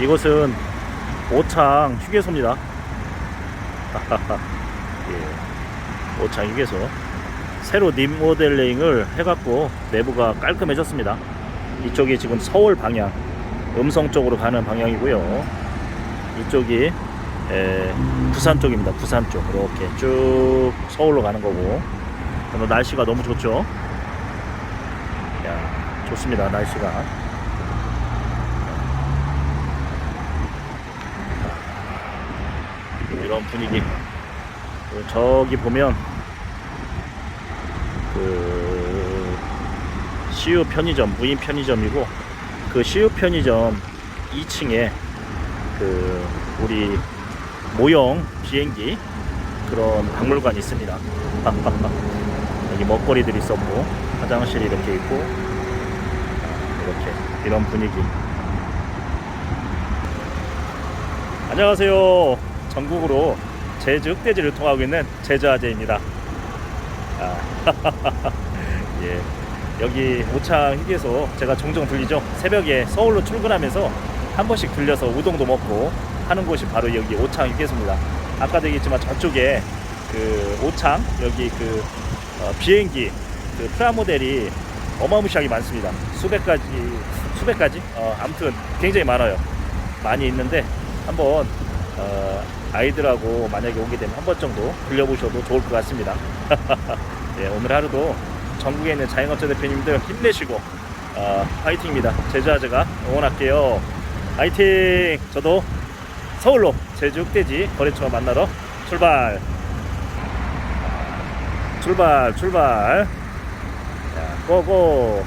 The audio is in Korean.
이곳은 오창 휴게소입니다. 예, 오창 휴게소. 새로 리모델링을 해갖고 내부가 깔끔해졌습니다. 이쪽이 지금 서울 방향, 음성 쪽으로 가는 방향이고요. 이쪽이 에, 부산 쪽입니다. 부산 쪽 이렇게 쭉 서울로 가는 거고. 오늘 날씨가 너무 좋죠. 야, 좋습니다. 날씨가. 이런 분위기. 저기 보면 그 CU 편의점 무인 편의점이고 그 CU 편의점 2층에 그 우리 모형 비행기 그런 박물관이 있습니다. 여기 먹거리들이 있었고 화장실이 이렇게 있고 이렇게 이런 분위기. 안녕하세요. 전국으로 제주 흑돼지를 통하고 있는 제주아재입니다. 아, 예. 여기 오창 휴게소 제가 종종 들리죠. 새벽에 서울로 출근하면서 한 번씩 들려서 우동도 먹고 하는 곳이 바로 여기 오창 휴게소입니다. 아까도 얘기했지만 저쪽에 그 오창 여기 그 어, 비행기 그 프라모델이 어마무시하게 많습니다. 수백 가지 수백 가지 어, 아무튼 굉장히 많아요. 많이 있는데 한번 어, 아이들하고 만약에 오게 되면 한 번 정도 들려보셔도 좋을 것 같습니다. 예, 오늘 하루도 전국에 있는 자영업자 대표님들 힘내시고 어, 파이팅입니다. 제주아재가 응원할게요. 파이팅! 저도 서울로 제주 흑돼지 거래처 만나러 출발! 출발, 출발! 자, 고고!